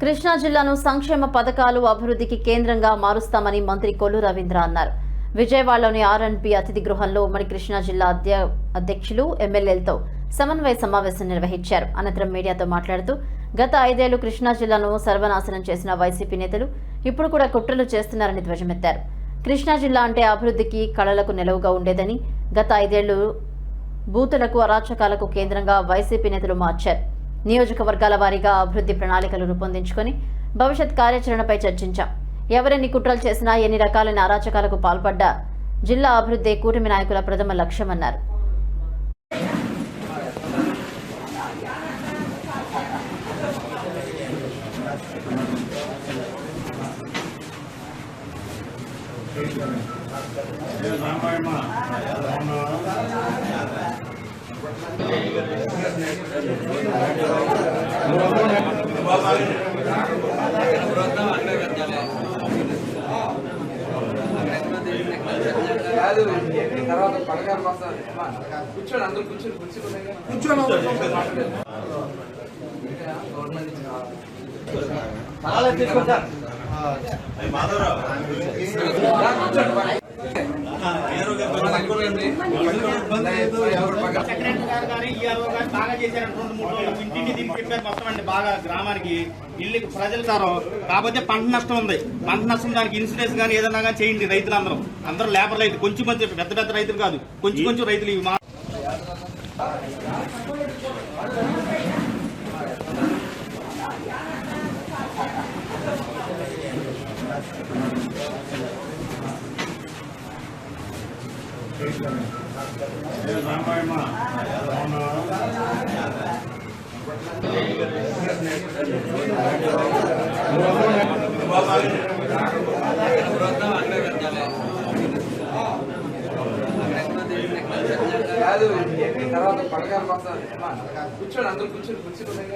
కృష్ణా జిల్లాను సంక్షేమ పథకాలు అభివృద్ధికి కేంద్రంగా మారుస్తామని మంత్రి కొల్లు రవీంద్ర అన్నారు. విజయవాడలోని ఆర్ఎన్పి అతిథి గృహంలో ఉమ్మడి కృష్ణా జిల్లా అధ్య అధ్యక్షులు ఎమ్మెల్యేలతో సమన్వయ సమావేశం నిర్వహించారు. అనంతరం మీడియాతో మాట్లాడుతూ గత ఐదేళ్ళు కృష్ణా జిల్లాను సర్వనాశనం చేసిన వైసీపీ నేతలు ఇప్పుడు కూడా కుట్రలు చేస్తున్నారని ధ్వజమెత్తారు. కృష్ణా జిల్లా అంటే అభివృద్ధికి కళలకు నిలవుగా ఉండేదని గత ఐదేళ్ళు బూతులకు అరాచకాలకు కేంద్రంగా వైసీపీ నేతలు మార్చారు. నియోజకవర్గాల వారీగా అభివృద్ధి ప్రణాళికలు రూపొందించుకొని భవిష్యత్ కార్యాచరణపై చర్చించాం. ఎవరెన్ని కుట్రలు చేసినా ఎన్ని రకాలైన అరాచకాలకు పాల్పడ్డా జిల్లా అభివృద్ధి కూటమి నాయకుల ప్రథమ లక్ష్యమన్నారు. కాదు తర్వాత పడగారు వస్తారు కూర్చోండి అందరూ కూర్చొని కూర్చోండి. గవర్నమెంట్. రా, కూర్చోండి. సెక్రటరీ గారు గారు ఈఆర్ఓ గారు బాగా చేశారు రెండు మూడు రోజులు ఇంటింటి దీనికి మొత్తం అండి బాగా గ్రామానికి. ఇల్లుకి ప్రజలు సారు. కాకపోతే పంట నష్టం ఉంది. పంట నష్టం దానికి ఇన్సూరెన్స్ కానీ ఏదైనా కానీ చేయండి రైతులందరూ. అందరూ లేబర్ రైతు. కొంచెం మంది పెద్ద పెద్ద రైతులు కాదు. కొంచెం కొంచెం రైతులు ఇవి మా కాదు తర్వాత పడగారు వస్తారు కూర్చోండి అందరూ కూర్చొని కూర్చోండి